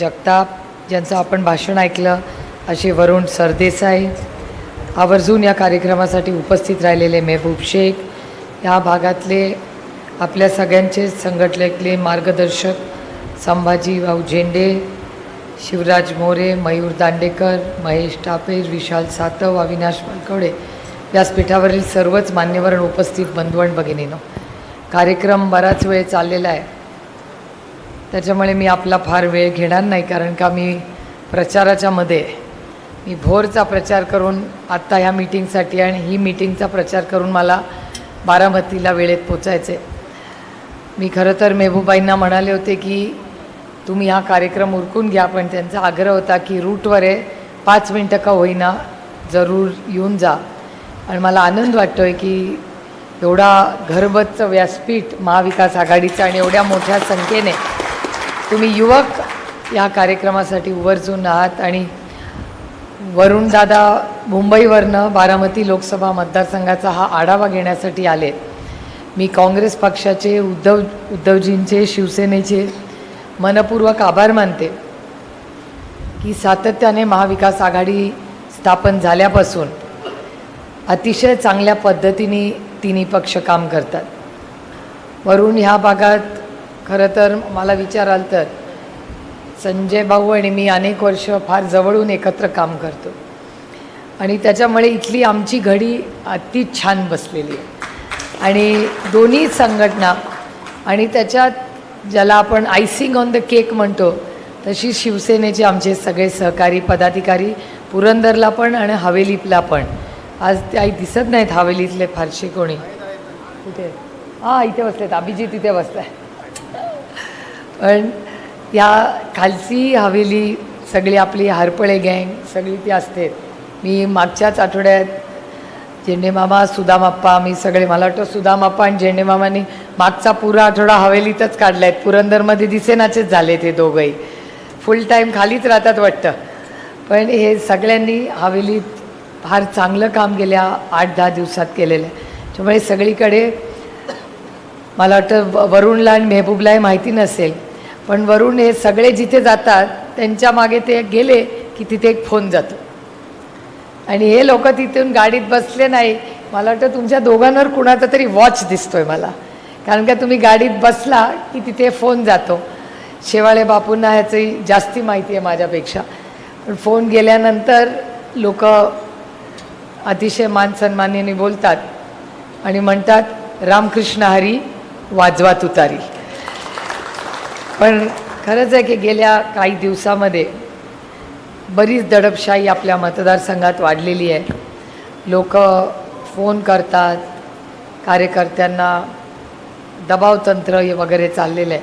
जगताप ज्यांचं आपण भाषण ऐकलं असे वरुण सरदेसाई. आवर्जून या कार्यक्रमासाठी उपस्थित राहिलेले मेहबूब शेख या भागातले आपल्या सगळ्यांचे संघटनेतले मार्गदर्शक संभाजी भाऊ झेंडे शिवराज मोरे मयूर दांडेकर महेश टापेर विशाल सातव अविनाश मलकवडे व्यासपीठावरील सर्वच मान्यवर उपस्थित बंधुवण भगिनीनं. कार्यक्रम बराच वेळ चाललेला आहे. त्याच्यामुळे मी आपला फार वेळ घेणार नाही कारण का मी प्रचाराच्या मध्ये मी भोरचा प्रचार करून आत्ता ह्या मीटिंगसाठी आणि ही मीटिंगचा प्रचार करून मला बारामतीला वेळेत पोचायचे मी खरं तर मेहबूबाईंना म्हणाले होते की तुम्ही हा कार्यक्रम उरकून घ्या पण त्यांचा आग्रह होता की रूटवर आहे पाच मिनटं का होईना जरूर येऊन जा. आणि मला आनंद वाटतो आहे की एवढा घरबतचं व्यासपीठ महाविकास आघाडीचं आणि एवढ्या मोठ्या संख्येने तुम्ही युवक या कार्यक्रमासाठी उवर्जून आहात आणि वरुणदादा मुंबईवरनं बारामती लोकसभा मतदारसंघाचा हा आढावा घेण्यासाठी आले. मी काँग्रेस पक्षाचे उद्धव उद्धवजींचे शिवसेनेचे मनपूर्वक आभार मानते की सातत्याने महाविकास आघाडी स्थापन झाल्यापासून अतिशय चांगल्या पद्धतीने तिन्ही पक्ष काम करतात. वरून ह्या भागात खरं तर मला विचाराल तर संजय भाऊ आणि मी अनेक वर्ष फार जवळून एकत्र काम करतो. आणि त्याच्यामुळे इथली आमची घडी अति छान बसलेली आहे. आणि दोन्ही संघटना आणि त्याच्यात ज्याला आपण आयसिंग ऑन द केक म्हणतो तशी शिवसेनेचे आमचे सगळे सहकारी पदाधिकारी पुरंदरला पण आणि हवेलीतला पण. आज ते दिसत नाहीत हवेलीतले फारसे कोणी. कुठे? हां इथे बसलेत. अभिजित इथे बसलाय. पण या खालची हवेली सगळी आपली हरपळे गँग सगळी ती असते. मी मागच्याच आठवड्यात झेंडेमामा सुदामाप्पा मी सगळे मला वाटतं सुदामाप्पा आणि झेंडेमामांनी मागचा पुरा आठवडा हवेलीतच काढला आहे पुरंदरमध्ये दिसेनाचेच झाले ते दोघंही. फुल टाईम खालीच राहतात वाटतं. पण हे सगळ्यांनी हवेलीत फार चांगलं काम गेल्या आठ दहा दिवसात केलेलं आहे. त्यामुळे सगळीकडे मला वाटतं वरुणला आणि मेहबूबलाही माहिती नसेल पण वरून हे सगळे जिथे जातात त्यांच्या मागे ते गेले की तिथे एक फोन जातो. आणि हे लोक तिथून गाडीत बसले नाही. मला वाटतं तुमच्या दोघांवर कुणाचा तरी वॉच दिसतोय मला. कारण का तुम्ही गाडीत बसला की तिथे फोन जातो. शेवाळे बापूंना ह्याची जास्ती माहिती आहे माझ्यापेक्षा. पण फोन गेल्यानंतर लोक अतिशय मानसन्मान्याने बोलतात आणि म्हणतात रामकृष्ण हरी वाजवा तुतारी. पण खरंच आहे की गेल्या काही दिवसामध्ये बरीच दडपशाही आपल्या मतदारसंघात वाढलेली आहे. लोक फोन करतात कार्यकर्त्यांना दबावतंत्र हे वगैरे चाललेलं आहे.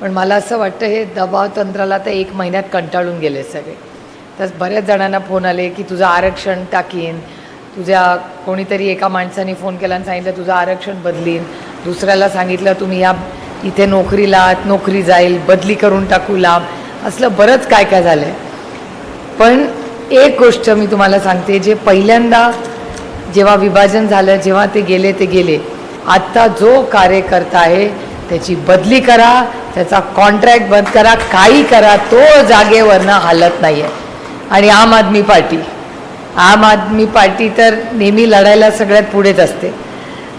पण मला असं वाटतं हे दबावतंत्राला तर एक महिन्यात कंटाळून गेले सगळे. तर बऱ्याच जणांना फोन आले की तुझं आरक्षण टाकीन तुझ्या कोणीतरी एका माणसाने फोन केला आणि सांगितलं तुझं आरक्षण बदलीन दुसऱ्याला सांगितलं तुम्ही या इथे नोकरीला नोकरी जाईल बदली करून टाकू लाभ असलं बरंच काय काय झालं आहे पण एक गोष्ट मी तुम्हाला सांगते जे पहिल्यांदा जेव्हा विभाजन झालं जेव्हा ते गेले ते गेले. आत्ता जो कार्यकर्ता आहे त्याची बदली करा त्याचा कॉन्ट्रॅक्ट बंद करा काही करा तो जागेवरनं हालत नाही आहे आणि आम आदमी पार्टी. आम आदमी पार्टी तर नेहमी लढायला सगळ्यात पुढेच असते.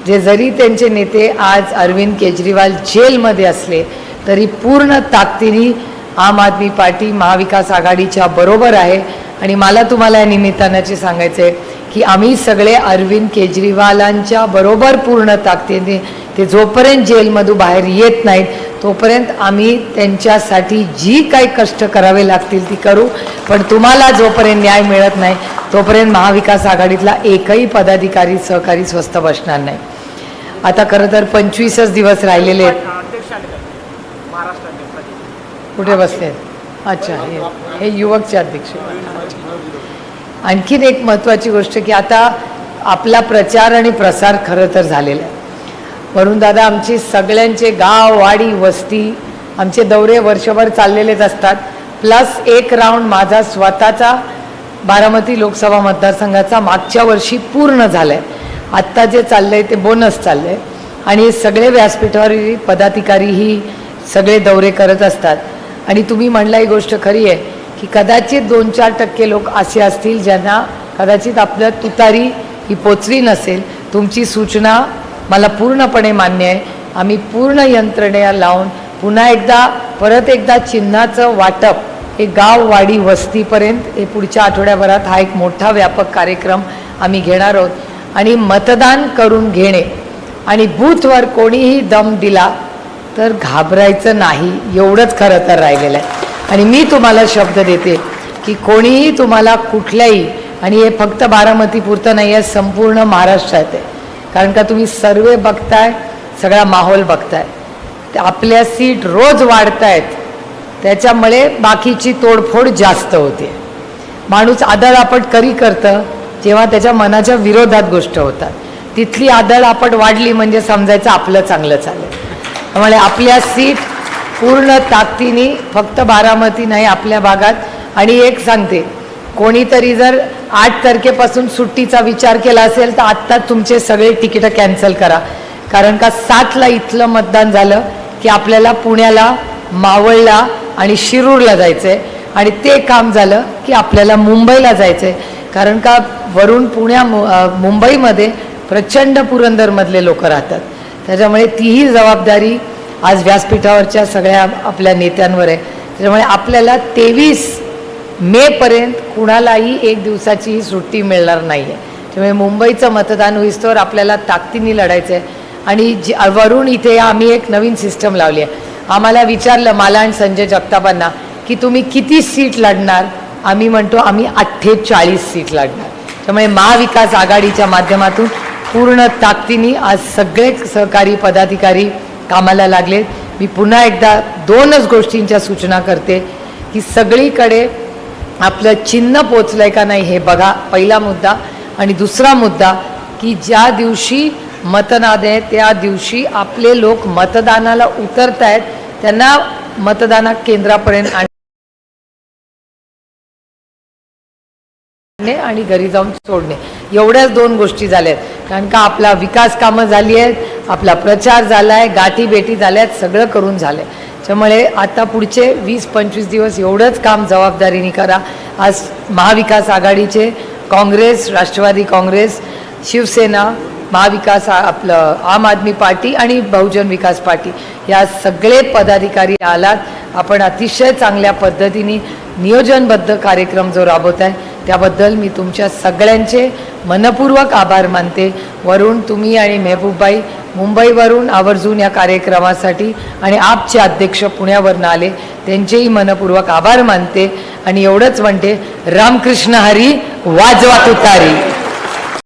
जे जरी त्यांचे नेते आज अरविंद केजरीवाल जेलमध्ये असले तरी पूर्ण ताकदीने आम आदमी पार्टी महाविकास आघाडीच्या बरोबर आहे. आणि मला तुम्हाला या निमित्तानाचे सांगायचं आहे की आम्ही सगळे अरविंद केजरीवालांच्या बरोबर पूर्ण ताकदीने ते जोपर्यंत जेलमधून बाहेर येत नाहीत तोपर्यंत आम्ही त्यांच्यासाठी जी काही कष्ट करावे लागतील ती करू. पण तुम्हाला जोपर्यंत न्याय मिळत नाही तोपर्यंत महाविकास आघाडीतला एकही पदाधिकारी सहकारी स्वस्त बसणार नाही. आता खरं तर पंचवीसच दिवस राहिलेले आहेत. कुठे बसले अच्छा हे हे युवकचे अध्यक्ष. आणखीन एक महत्त्वाची गोष्ट की आता आपला प्रचार आणि प्रसार खरं तर झालेला आहे. वरून दादा आमची सगळ्यांचे गाव वाडी वस्ती आमचे दौरे वर्षभर चाललेलेच असतात. प्लस एक राऊंड माझा स्वतःचा बारामती लोकसभा मतदारसंघाचा मागच्या वर्षी पूर्ण झाला आहे आत्ता जे चाललं आहे ते बोनस चाललं आहे आणि सगळे व्यासपीठावरील पदाधिकारीही सगळे दौरे करत असतात. आणि तुम्ही म्हणला ही गोष्ट खरी आहे की कदाचित दोन चार टक्के लोक असे असतील ज्यांना कदाचित आपलं तुतारी ही पोचली नसेल. तुमची सूचना मला पूर्णपणे मान्य आहे. आम्ही पूर्ण यंत्रणेला लावून पुन्हा एकदा परत एकदा चिन्हाचं वाटप हे गाव वाडी वस्तीपर्यंत हे पुढच्या आठवड्याभरात हा एक मोठा व्यापक कार्यक्रम आम्ही घेणार आहोत. आणि मतदान करून घेणे. आणि बूथवर कोणीही दम दिला तर घाबरायचं नाही. एवढंच खरं तर राहिलेलं आहे. आणि मी तुम्हाला शब्द देते की कोणीही तुम्हाला कुठल्याही आणि हे फक्त बारामतीपुरतं नाही आहे संपूर्ण महाराष्ट्रात आहे. कारण का तुम्ही सर्वे बघताय सगळा माहोल बघताय. आपल्या सीट रोज वाढतायत. त्याच्यामुळे बाकीची तोडफोड जास्त होते. माणूस आदळआपट करी करतं जेव्हा त्याच्या मनाच्या विरोधात गोष्ट होतात. तिथली आदळआपट वाढली म्हणजे समजायचं आपलं चांगलं चालेल त्यामुळे आपल्या सीट पूर्ण ताकदीने फक्त बारामती नाही आपल्या भागात. आणि एक सांगते कोणीतरी जर आठ तारखेपासून सुट्टीचा विचार केला असेल तर आत्ता तुमचे सगळे तिकीटं कॅन्सल करा. कारण का सातला इथलं मतदान झालं की आपल्याला पुण्याला मावळला आणि शिरूरला जायचं आहे आणि ते काम झालं की आपल्याला मुंबईला जायचं आहे कारण का वरून पुण्या मु- मुंबईमध्ये प्रचंड पुरंदरमधले लोक राहतात. त्याच्यामुळे तीही जबाबदारी आज व्यासपीठावरच्या सगळ्या आपल्या नेत्यांवर आहे. त्याच्यामुळे आपल्याला तेवीस मेपर्यंत कुणालाही एक दिवसाचीही सुट्टी मिळणार नाही आहे त्यामुळे मुंबईचं मतदान होईस्तोवर आपल्याला ताकदीने लढायचं आहे आणि जी वरून इथे आम्ही एक नवीन सिस्टम लावली आहे. आम्हाला विचारलं मला आणि संजय जगतापांना की तुम्ही किती सीट लढणार? आम्ही म्हणतो आम्ही अठ्ठेचाळीस सीट लढणार त्यामुळे महाविकास आघाडीच्या माध्यमातून पूर्ण ताकदीने आज सगळे सहकारी पदाधिकारी कामाला लागलेत मी पुन्हा एकदा दोनच गोष्टींच्या सूचना करते की सगळीकडे आपलं चिन्ह पोचलंय का नाही हे बघा पहिला मुद्दा. आणि दुसरा मुद्दा की ज्या दिवशी मतदान आहे त्या दिवशी आपले लोक मतदानाला उतरत आहेत त्यांना मतदाना केंद्रापर्यंत आणणे आणि घरी जाऊन सोडणे. एवढ्याच दोन गोष्टी झाल्या आहेत कारण का आपला विकास कामं झाली आहेत आपला प्रचार झाला आहे गाठी भेटी झाल्या आहेत सगळं करून झालं आहे त्यामुळे आता पुढचे वीस पंचवीस दिवस एवढंच काम जबाबदारीने करा. आज महाविकास आघाडीचे काँग्रेस राष्ट्रवादी काँग्रेस शिवसेना महाविकास आपलं आम आदमी पार्टी आणि बहुजन विकास पार्टी या सगळे पदाधिकारी आलात. आपण अतिशय चांगल्या पद्धतीने नियोजनबद्ध कार्यक्रम जो राबवत आहे त्याबद्दल मी तुमच्या सगळ्यांचे मनपूर्वक आभार मानते. वरून तुम्ही आणि मेहबूबबाई मुंबईवरून आवर्जून या कार्यक्रमासाठी आणि आपचे अध्यक्ष पुण्यावरून आले त्यांचेही मनपूर्वक आभार मानते. आणि एवढंच म्हणते रामकृष्ण हरी वाजवा तुतारी.